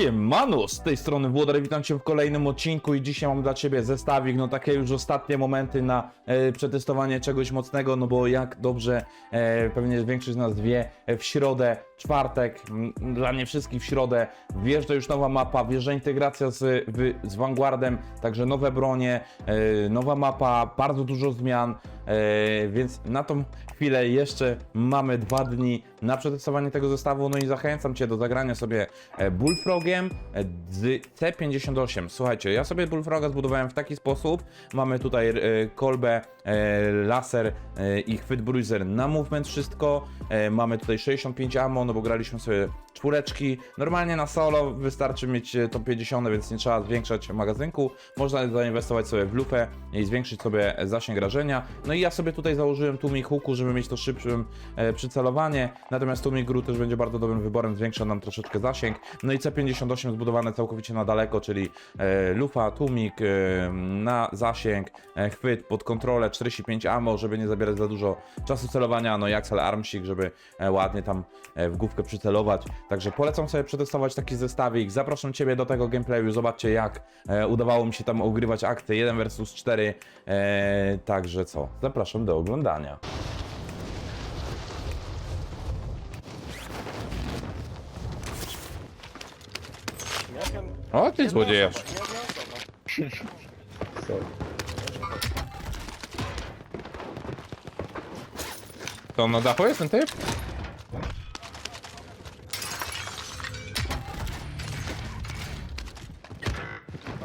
Siemano, z tej strony Włodar, witam Cię w kolejnym odcinku i dzisiaj mam dla Ciebie zestawik, no takie już ostatnie momenty na e, przetestowanie czegoś mocnego, no bo jak dobrze e, pewnie większość z nas wie, e, w środę, czwartek, dla nie wszystkich w środę, wjeżdża już nowa mapa, wjeżdża integracja z, z Vanguardem, także nowe bronie, e, nowa mapa, bardzo dużo zmian, e, więc na tą chwilę jeszcze mamy dwa dni na przetestowanie tego zestawu, no i zachęcam Cię do zagrania sobie e, Bullfrogiem e, z C58. Słuchajcie, ja sobie Bullfroga zbudowałem w taki sposób, mamy tutaj kolbę, laser i chwyt bruiser na movement wszystko, mamy tutaj 65 ammo, no bo graliśmy sobie czwóreczki, normalnie na solo wystarczy mieć e, tą 50, więc nie trzeba zwiększać magazynku, można zainwestować sobie w lupę i zwiększyć sobie zasięg rażenia, no i ja sobie tutaj założyłem tłumik huku, żeby mieć to szybszym e, przycelowanie, natomiast tłumik gru też będzie bardzo dobrym wyborem, zwiększa nam troszeczkę zasięg, no i C58 zbudowane całkowicie na daleko, czyli e, lufa, tłumik e, na zasięg, e, chwyt pod kontrolę, 45 ammo, żeby nie zabierać za dużo czasu celowania, no i Axel Armsik, żeby e, ładnie tam e, w główkę przycelować, także polecam sobie przetestować taki zestawik, zapraszam Ciebie do tego gameplayu, zobaczcie jak e, udawało mi się tam ogrywać akty 1 versus 4, e, także co, zapraszam do oglądania. O, ty złodziejasz. To na dachu jest ten typ?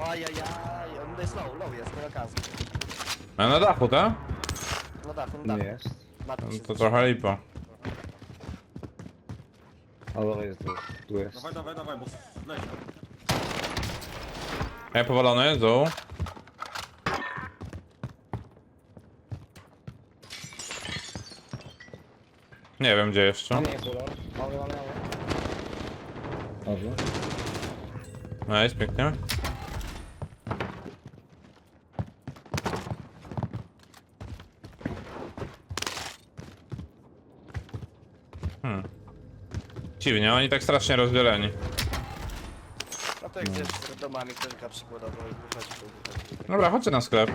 Ajajaj, on jest low, low jest, nie okazji. A na dachu, tak? Na dachu, na Nie dachu. jest. No to trochę lipa. Ale jest tu. Tu jest. Dawaj, dawaj, dawaj, bo leci. Ja powalony, zu. Nie wiem gdzie jeszcze. Nie, jest. Mamy, mamy, mamy. Dobrze. Nice, pięknie. Dziwnie, oni tak strasznie rozdzieleni. No to jak gdzieś z domami kilka przykładowo i wychodzi wychodzi. Dobra, chodźcie na sklep.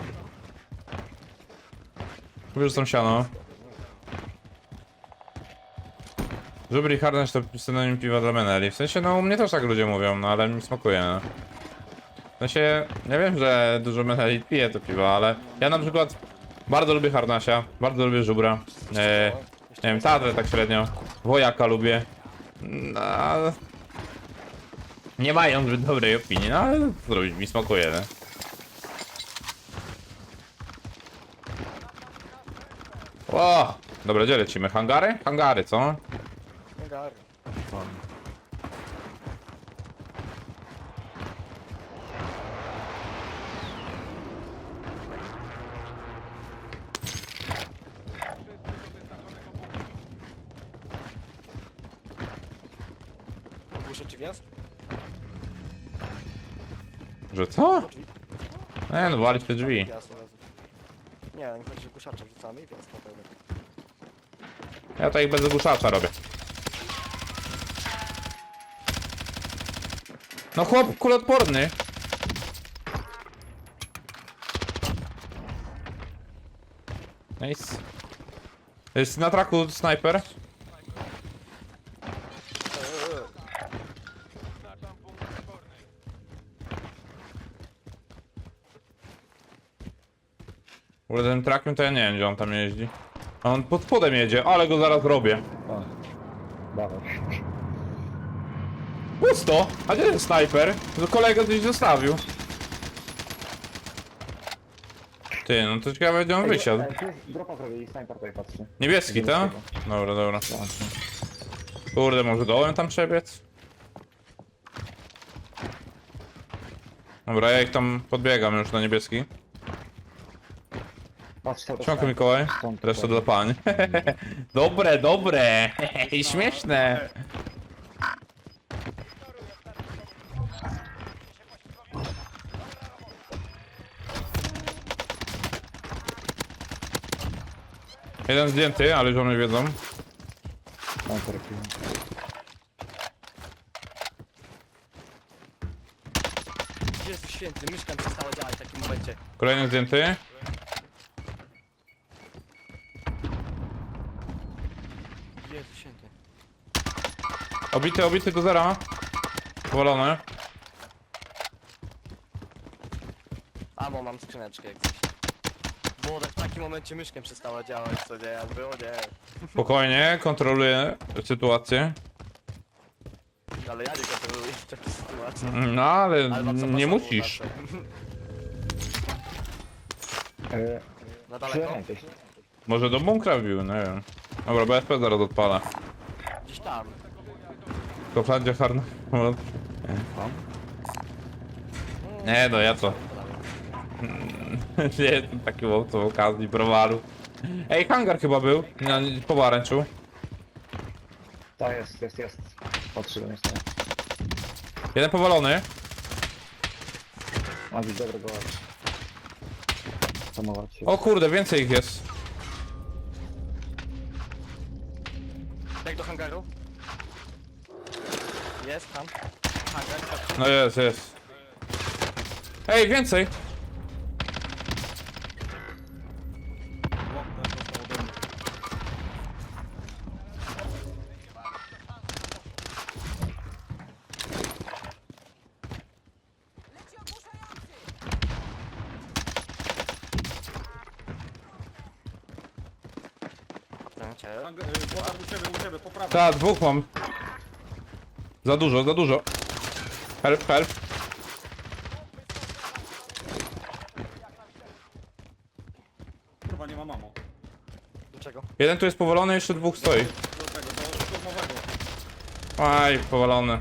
Wyrzucam siano. Żubry i harnaś to synonim piwa dla Meneli. W sensie, no u mnie też tak ludzie mówią, no ale mi smakuje, no. W sensie, ja wiem, że dużo Meneli pije to piwo, ale ja na przykład bardzo lubię harnasia, bardzo lubię żubra. E, nie wiem, Tatrę tak średnio. Wojaka lubię. No, ale- nie mają zbyt dobrej opinii, no ale zrobić, mi smakuje, no. O! Dobra, gdzie lecimy? Hangary? Hangary, co? Nie Nie no, walić te drzwi. Nie, nie chodzi, że guszacze wjazd na pewno. Ja to ich bez ogłuszacza robię. No chłop kuloodporny. Nice. Jest na traku snajper. W ogóle tym trakiem to ja nie wiem gdzie on tam jeździ. A on pod spodem jedzie, ale go zaraz robię. A. Dawaj. Pusto! A gdzie ten snajper? To kolega gdzieś zostawił. Ty, no to ciekawe gdzie on wysiadł. Ej, tu jest dropa zrobili, snajper tutaj patrzy. Niebieski, tak? Dobra, dobra. Kurde, może dołem tam przebiec? Dobra, ja ich tam podbiegam już na niebieski. Patrz, Mikołaj, Stąd reszta dla pań. dobre, dobre! I śmieszne! Jeden zdjęty, ale żony wiedzą. Snajper jakiś. święty, myszka mi przestała działać w takim momencie. Kolejny zdjęty. Jezu święty. Obity, obity do zera. Powalony. Amo, mam skrzyneczkę jak coś. Bo w takim momencie myszkę przestała działać, co nie, ja było nie. Spokojnie, kontroluję sytuację. Ale ja nie kontroluję takiej sytuacji. No ale Ale wam nie musisz. Yy, Na daleko? gdzieś. Może do bunkra wbił, nie wiem. Dobra, BSP zaraz odpala. Gdzieś tam. To Flandzie Harn. Nie no, ja to. Nie jestem taki łowcą okazji, browaru. Ej, hangar chyba był. Na, po baręczu. To jest, jest, jest. Patrzyłem jeszcze. Jeden powalony. Mam być dobrego Samować się. O kurde, więcej ich jest. Jak do hangaru? Jest tam. Hangar, tak. No jest, jest. Ej, więcej! Tam cię. Wodar u ciebie, u ciebie, po prawej. Ta, dwóch mam. Za dużo, za dużo. Help, help. Kurwa nie ma mamo. Do czego? Jeden tu jest powalony, jeszcze dwóch stoi. Do tego, do szturmowego. Aj, powalony.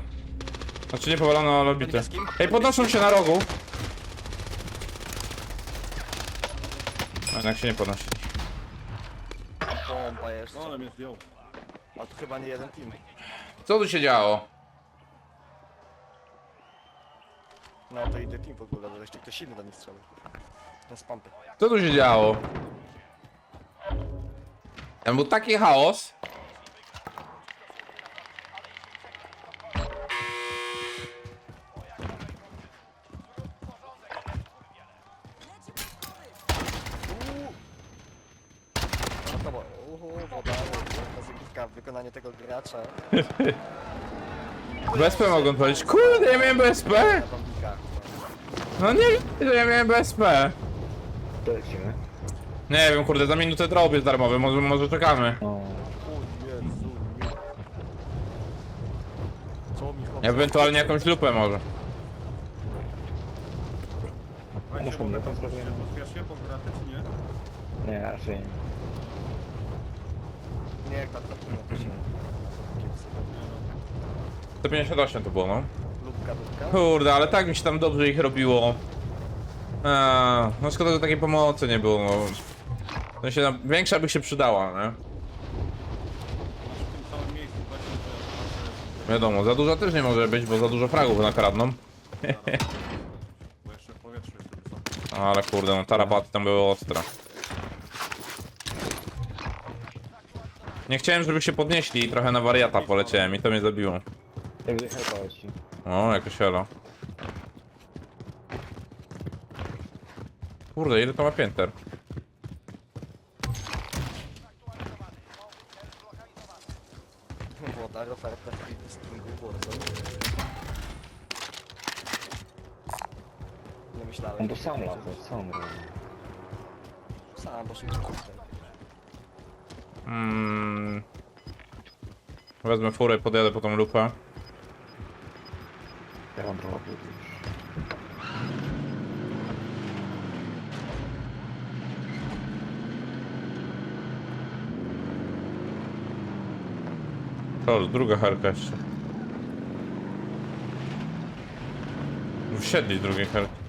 Znaczy nie powalony, ale obity. Ej, podnoszą się na rogu. A jednak się nie podnosi. Bomba jest. No ale mnie zdjął. A to chyba nie jeden team. Co tu się działo? No to idę team w ogóle, bo jeszcze ktoś inny do nich strzelił. Ten z pompy. Co tu się działo? Tam był taki chaos. No to bo... Uhu, woda, wykonanie tego gracza. BSP mogą powiedzieć. Kurde, ja miałem BSP! Bombika. No nie wiem, że ja miałem BSP. To lecimy. Nie wiem, kurde, za minutę drop jest darmowy, może, może czekamy. No. O Jezu. nie. Co mi chłopcy? Ewentualnie jakąś lupę może. Weźcie Muszą mnie tam zrobić. czy nie? Nie, raczej nie. Nie, tak to się. 158 to było, no. Kurde, ale tak mi się tam dobrze ich robiło. Eee, no szkoda, że takiej pomocy nie było, no. W sensie, no, większa by się przydała, nie? Wiadomo, za dużo też nie może być, bo za dużo fragów nakradną. Ale kurde, no tarapaty tam były ostre. Nie chciałem, żeby się podnieśli i trochę na wariata poleciałem i to mnie zabiło. Jak wyjechać ci. O, jakoś elo. Kurde, ile to ma pięter? Woda, oferta, skingu, bardzo. Nie myślałem. On to sam lata, sam robi. Sam, bo szybko tutaj. Mm. Wezmę furę i podjadę po tą lupę. Trochę już. To druga helka jeszcze. Wsiedli drugiej helki.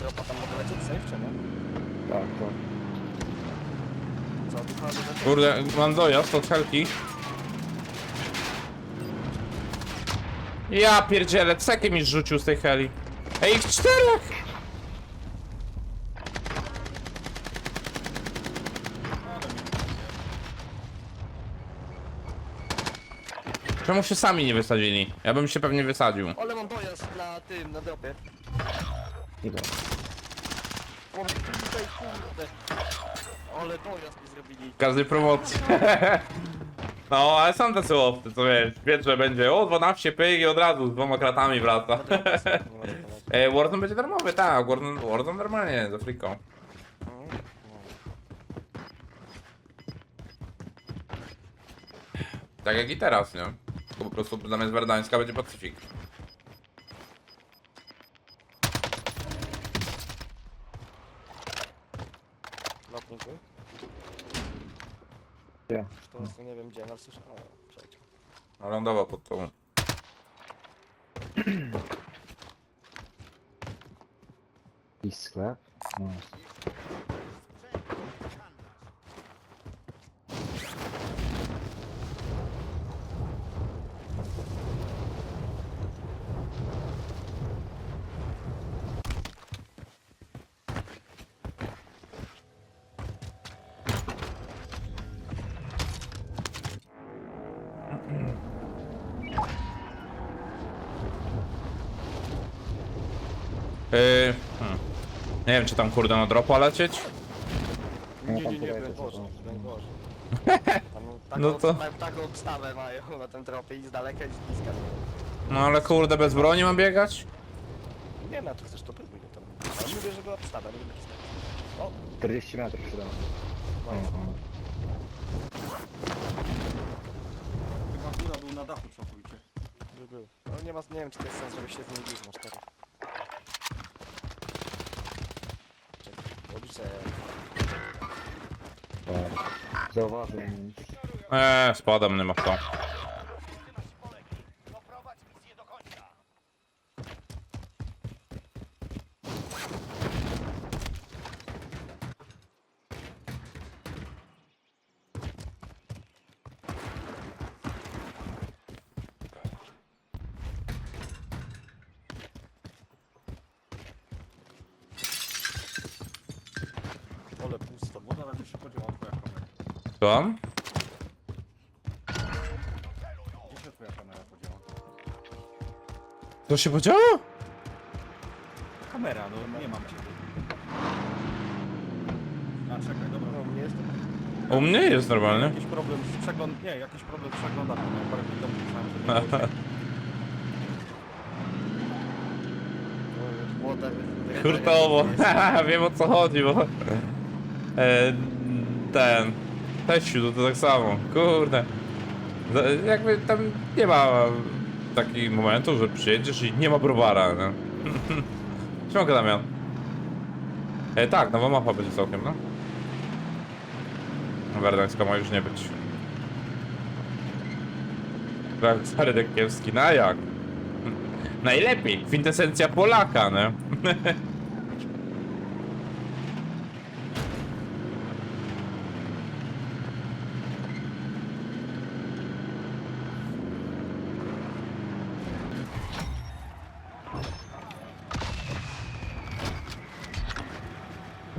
Dropa tam mogę lecieć safe, czy nie? Tak, to. Co, tu chodzi, że... Kurde, mam dojazd od helki. Ja pierdzielę, cekę mi rzucił z tej heli. Ej, ich czterech! Czemu się sami nie wysadzili? Ja bym się pewnie wysadził. Ale mam dojazd na tym, na dropie. Idę. Kurde. Ale dojazd zrobili. W każdej promocji. No, ale są tacy łowcy, co wiesz, wiesz, że będzie o 12 pyk i od razu z dwoma kratami wraca. E, Warzone będzie darmowy, tak, Warzone, Warzone normalnie, za friką. Tak jak i teraz, nie? Tylko po prostu zamiast Werdańska będzie Pacyfik. Lotniku. Gdzie? To prostu nie wiem gdzie, ale słyszę. O, przejdź. No, Lądował pod tobą. Jakiś sklep? No. Yy, hmm. Nie wiem, czy tam kurde na dropa lecieć? No, Nie, nie, nie, podajcie, broń Boże, broń Boże. Tam taką, No to- mają taką obstawę mają na tym tropie i z daleka i z bliska. No ale kurde, bez broni mam biegać? Nie wiem, czy chcesz to próbuj no tam. Ale mówię, że była obstawa, nie wiem jaki stan. O, 40 metrów przede mną. Mhm. Chyba góra był na dachu całkowicie. był, był. No nie ma, nie wiem czy to jest sens, żeby się z nim bić na cztery. Czekaj, Obliczę. Tak. Zauważył mnie. Eee, spadam, nie ma kto. Ole pusto. Bo nawet jeszcze podziała twoja kamera. Co? Gdzie się twoja kamera podziała? To się podziało? Kamera, no nie mam cię. A czekaj, dobra. No, nie jestem. U mnie jest normalnie. Jakiś problem z przegląd... Nie, jakiś problem z przeglądarką. Miałem parę chwil temu myślałem, że nie było cię. Młoda. Hurtowo. Wiem o co chodzi, bo... E, ten... Teściu, to tak samo. Kurde. Z- Jakby tam nie ma takich momentów, że przyjedziesz i nie ma browara, no. Siemka Damian. E, tak, nowa mapa będzie całkiem, no. Werdańska ma już nie być. Stary Dekiewski, na jak? Najlepiej, kwintesencja Polaka, no.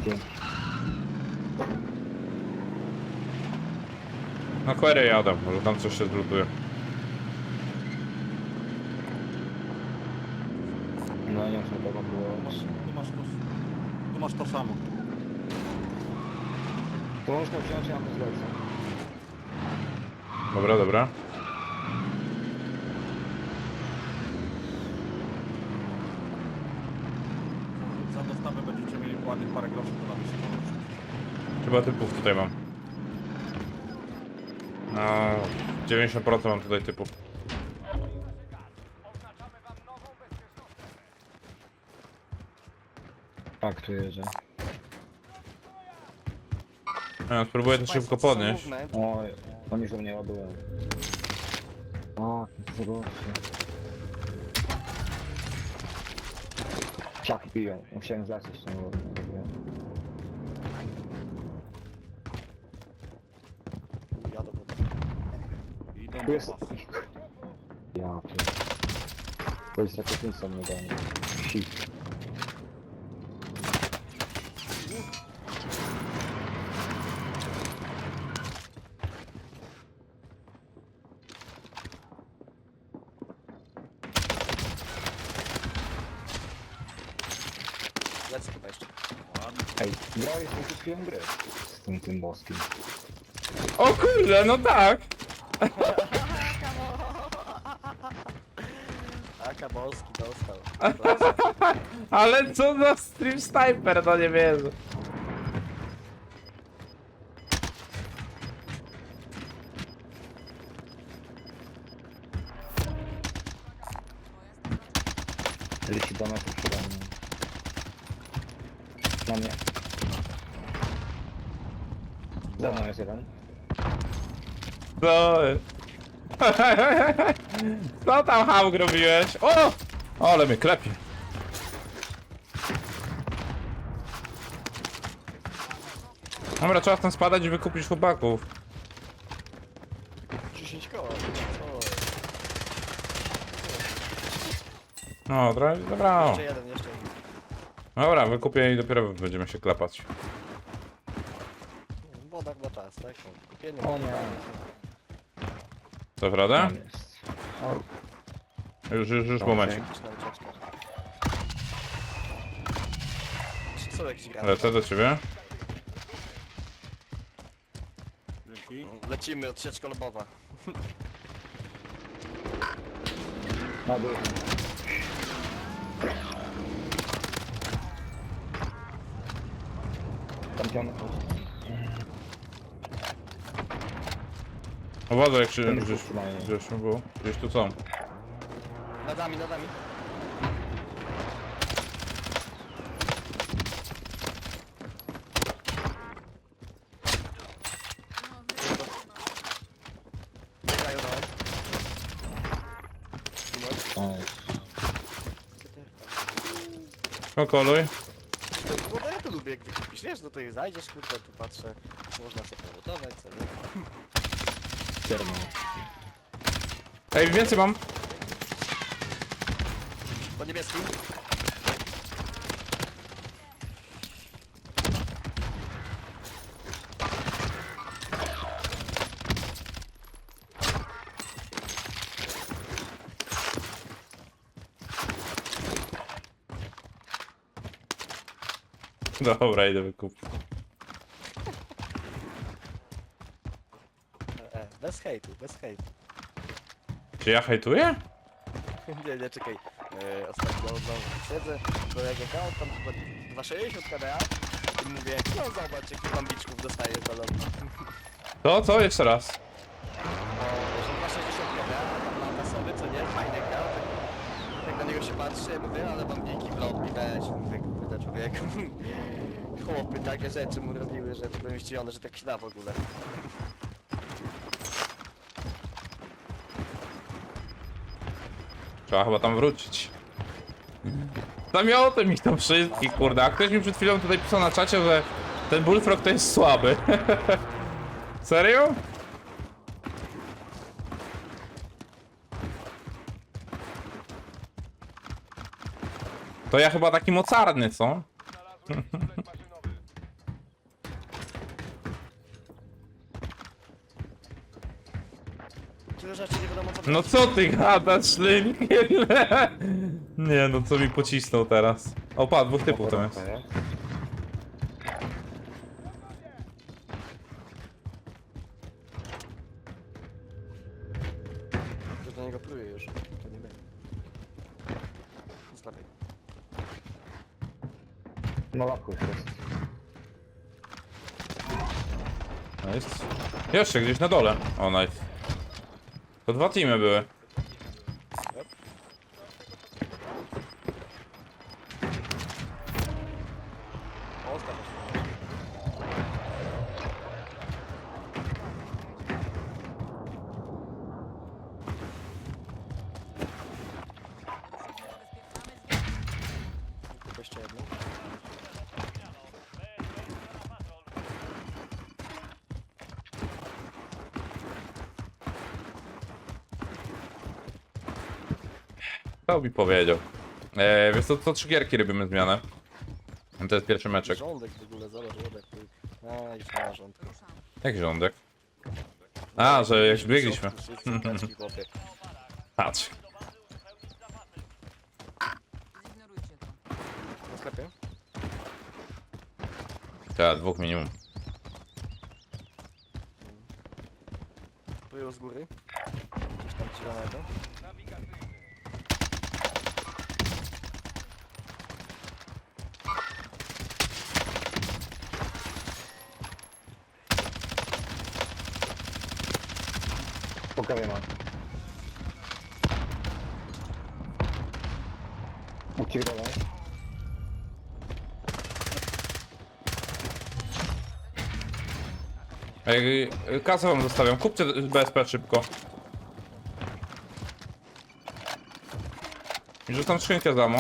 Dzięki. Na query jadę, może tam coś się zlutuje. No nie wiem, co tego było. Tu masz, tu masz to... Tu masz to samo. To można wziąć, ja to zlecę. Dobra, dobra. Za dostawę będziecie mieli ładnych parę groszy, to nam się położy. Chyba typów tutaj mam. No, 90% mam tutaj typów. Tak, tu jedzie. Ja spróbuję to szybko podnieść. Oj, oni że mnie ładują. O, goście. Ciach biją, musiałem zlecieć ten ładnie. Jadę po Idą Tu jest... Ja pier... To jest rakietnicą nie dałem. Shift. Lecę chyba jeszcze. Ładnie. Ej, grałeś w grę z tym, tym boskim. O kurde, no tak! Aka Boski dostał. Ale co za stream sniper, no nie wierzę. Co? Co tam Hałk robiłeś? O! Ale mnie klepie. Dobra, trzeba tam spadać i wykupić chłopaków. 10 koła. Co? No, dobra, dobra. Jeszcze jeden, jeszcze jeden. Dobra, wykupię i dopiero będziemy się klepać. Woda na czas, tak? No, Kupienie. O nie. Co, prawda? Tam jest. Już, już, już, momencik. Są jakieś gramy? Lecę do ciebie. Dzięki. Lecimy, odsieczka lobowa. Na dół. Tam pion. Uważaj, jak się gdzieś, gdzieś był. Gdzieś tu są. Nad nami, nad nami. Biegają do nas. O, Okoluj. Kurde, ja to lubię, jak wykupisz, wiesz, do tej zajdziesz, kurde, tu patrzę, można sobie pogotować, co czerwony. Ej, więcej mam. Po niebieskim. Dobra, idę wykupić. E, e, bez hejtu, bez hejtu. Czy ja hejtuję? nie, nie, czekaj. E, ostatnio no, siedzę, kolega grał tam chyba 260 KDA i mówię, no zobacz, jakich mam biczków dostaję z balonu. To, co? Jeszcze raz. No, że 260 KDA, tam lata sobie, co nie, fajny grał, tak, jak na niego się patrzy, ja mówię, ale bambiki w lobby weź, mówię, kurde człowieku. Chłopy takie rzeczy mu robiły, że byłem zdziwiony, że tak się da w ogóle. Trzeba chyba tam wrócić. Zamiotem ich tam wszystkich, kurde. A ktoś mi przed chwilą tutaj pisał na czacie, że ten Bullfrog to jest słaby. Serio? To ja chyba taki mocarny, co? Tyle rzeczy nie wiadomo co No co ty gadasz, Linkiel? Nie no, co mi pocisnął teraz. O, pa, dwóch typów tam jest. Ktoś do niego pluje już. To nie będzie. No jest. Nice. Jeszcze gdzieś na dole. O, nice. To dwa teamy były. Kto mi powiedział? E, wiesz co, co trzy gierki robimy zmianę. To jest pierwszy meczek. Rządek w ogóle, zobacz, rządek. A, już nie ma rządka. Jak rządek? A, że jak biegliśmy. Wszystkie chłopie. Patrz. To. Na sklepie? Tak, dwóch minimum. Tu z góry. Coś tam zielonego. Po kawie ma. U ciebie dalej. Ej, kasę wam zostawiam. Kupcie BSP szybko. I rzucam skrzynkę za mo.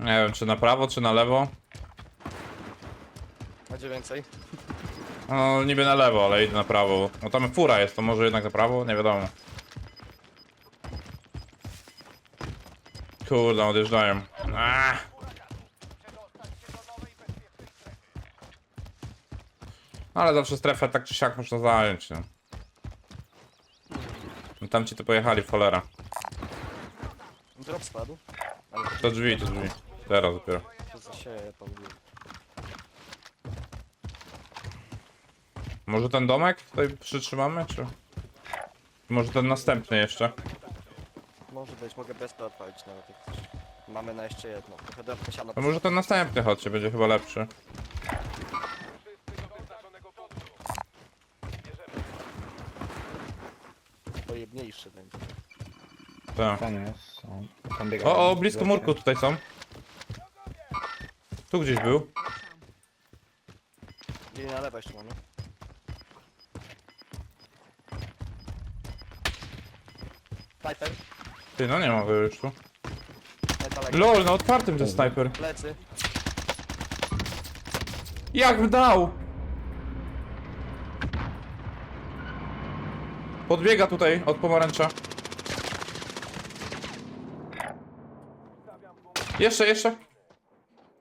Nie wiem, czy na prawo, czy na lewo. Będzie więcej. No, niby na lewo, ale idę na prawo. No tam fura jest, to może jednak na prawo? Nie wiadomo. Kurde, odjeżdżają. Ach. Ale zawsze strefę tak czy siak można zająć, no. No tam ci to pojechali w cholera. Drop spadł. To drzwi, to drzwi. Teraz dopiero. to co się Może ten domek tutaj przytrzymamy, czy? Może ten następny jeszcze? Może być, mogę bez odpalić nawet jak chcesz. Mamy na jeszcze jedno. Trochę drobne siano. To może ten następny chodźcie, będzie chyba lepszy. Pojemniejszy będzie. Tak. Tam jest. O, tam. O, o, blisko murku tutaj są. Tu gdzieś był. Na lewo jeszcze mamy. Ty, no nie ma go już tu. LOL, na otwartym ten snajper. Plecy. Jak dał! Podbiega tutaj od pomarańcza. Jeszcze, jeszcze.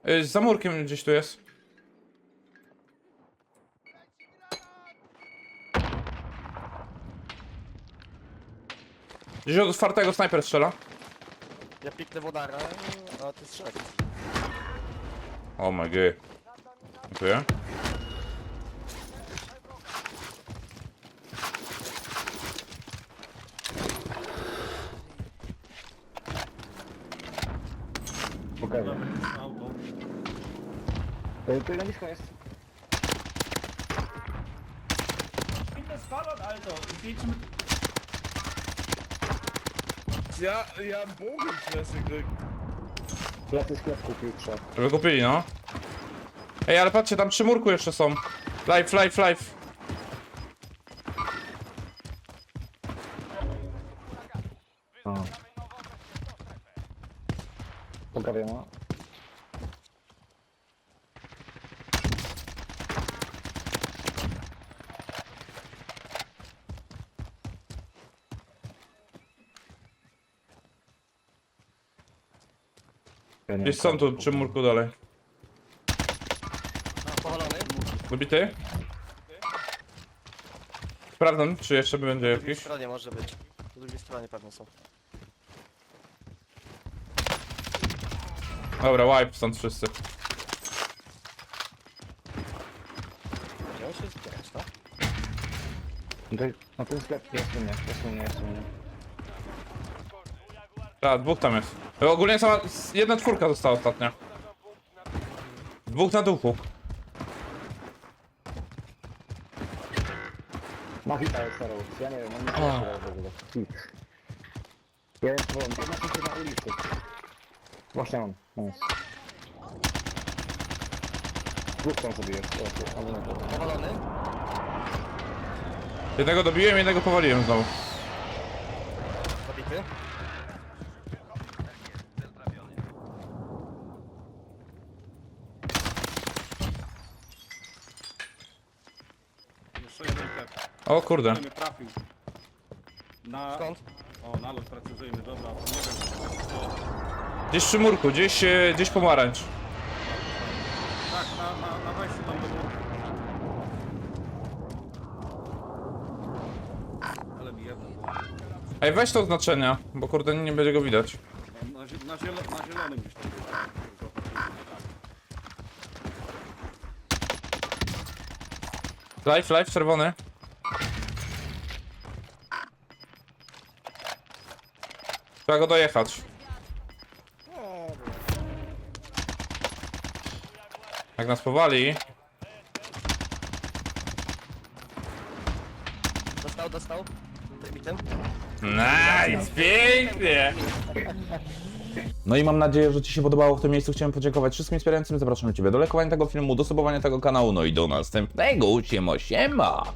Y, Za murkiem gdzieś tu jest. Gdzieś od otwartego snajper strzela. Ja piknę wodara, a ty strzelaj. O my god. Dziękuję. Po kawie. Auto. E, Tu na blisko jest. Inne Spalot, Alter. Ich geh zum... Ja, ja mam Bogenfresse gekriegt. Plecy sklep kupił trzech. Żeby kupili, no. Ej, ale patrzcie, tam przy murku jeszcze są. Life, life, life. O. nie Gdzieś są tu przy murku dalej. Powalony. Dobity? Sprawdzam, czy jeszcze będzie Po drugiej jakiś. stronie może być. Po drugiej stronie pewnie są. Dobra, wipe stąd wszyscy. Gdzie on się zbierać, tak? Tutaj, no ten sklep jest u mnie, jest u mnie, jest u mnie. Tak, dwóch tam jest. Ogólnie sama jedna czwórka została ostatnia. Dwóch na duchu. Ma hita jest starą, ja nie wiem, on nie wie w ogóle. Hit. Ja wiem, bo on jest na na ulicy. Właśnie on, jest. Dwóch tam sobie jest, o, o, ale nie. Powalony. Jednego dobiłem, jednego powaliłem znowu. Zabity. O kurde. Ale mnie trafił. Na... Skąd? O, nalot precyzyjny, dobra. Nie wiem, co... Gdzieś przy murku, gdzieś, e, gdzieś pomarańcz. Tak, na, na, na wejściu tam do góry. Ale mi jedno było. Ej, weź to oznaczenia, bo kurde nie będzie go widać. Na, zie- na, zielo, na zielonym gdzieś tam wiedziałem. Live, live, czerwony. Trzeba go dojechać. Jak nas powali, Dostał, dostał. Tym. Nice, pięknie! No i mam nadzieję, że Ci się podobało w tym miejscu. Chciałem podziękować wszystkim wspierającym. Zapraszam Ciebie do lajkowania tego filmu, do subowania tego kanału, no i do następnego. Siema, siema!